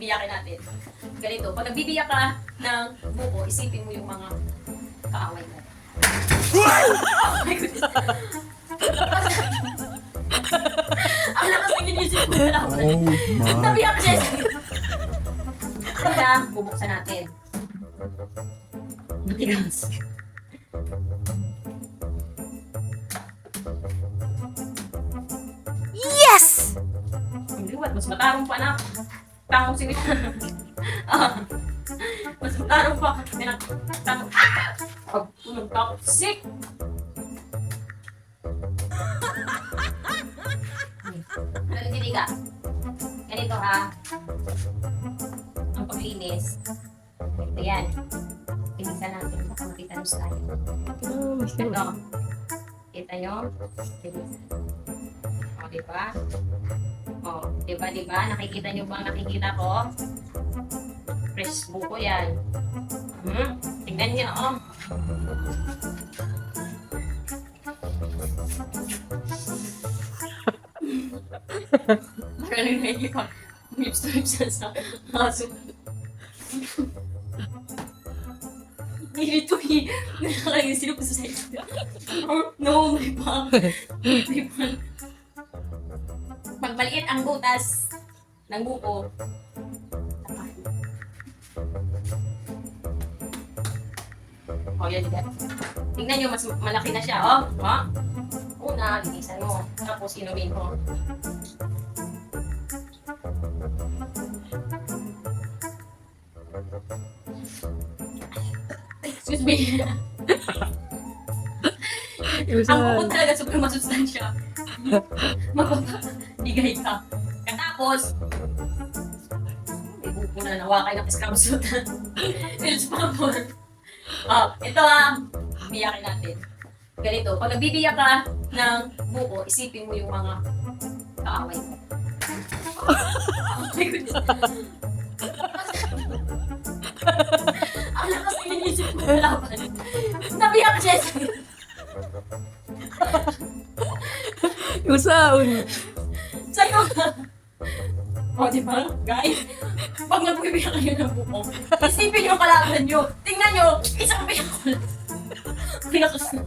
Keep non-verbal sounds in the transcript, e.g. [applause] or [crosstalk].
biyakin natin. Ganito, pag nagbibiyak ka ng buko, isipin mo yung mga kaaway mo. oh my goodness. Ang lakas ng inisip ko na Oh my. Nabiyak siya. Kaya, bubuksan natin. Matigas. Yes! Hindi, what? Mas matarong pa na. Tangong si [laughs] Ah. Mas matarong pa. May nagtanong. Ah! Pag tulog ka. Sick! Ano hindi ka? Ganito ha. Ang paglinis. Ito yan. Pinisan natin. Baka makita nyo sa akin. Ito. Kita nyo? Pinisan. O, diba? O, diba, diba? Nakikita nyo ba nakikita ko? Fresh buko yan. Hmm? Tingnan nyo, oh. Parang nangyayi ka. Lips to lips na sa aso. Dito eh. Nakakain sino pa sa sa'yo. No, may pa. May pa. Maliit ang butas ng buko, Oh, yan yan. Tingnan nyo, mas malaki na siya, oh. Oh. Una, linisan mo. Tapos inumin mo. Excuse me. Ang buko talaga sobrang masustansya. [laughs] Mapapaligay ka. Katapos, na nawakay ng scrum suit. [laughs] It's pamor. Oh, ito ah, biyakin natin. Ganito, pag nagbibiyak ka ng buko, isipin mo yung mga kaaway [laughs] mo. Ang lakas ng inisip ko na laban. Nabiyak siya. Yung. O, di ba? Guys, pag nagbibiyak kayo ng buko, isipin yung kalaban nyo. Tingnan nyo, isang lang. [laughs] Pinakas na.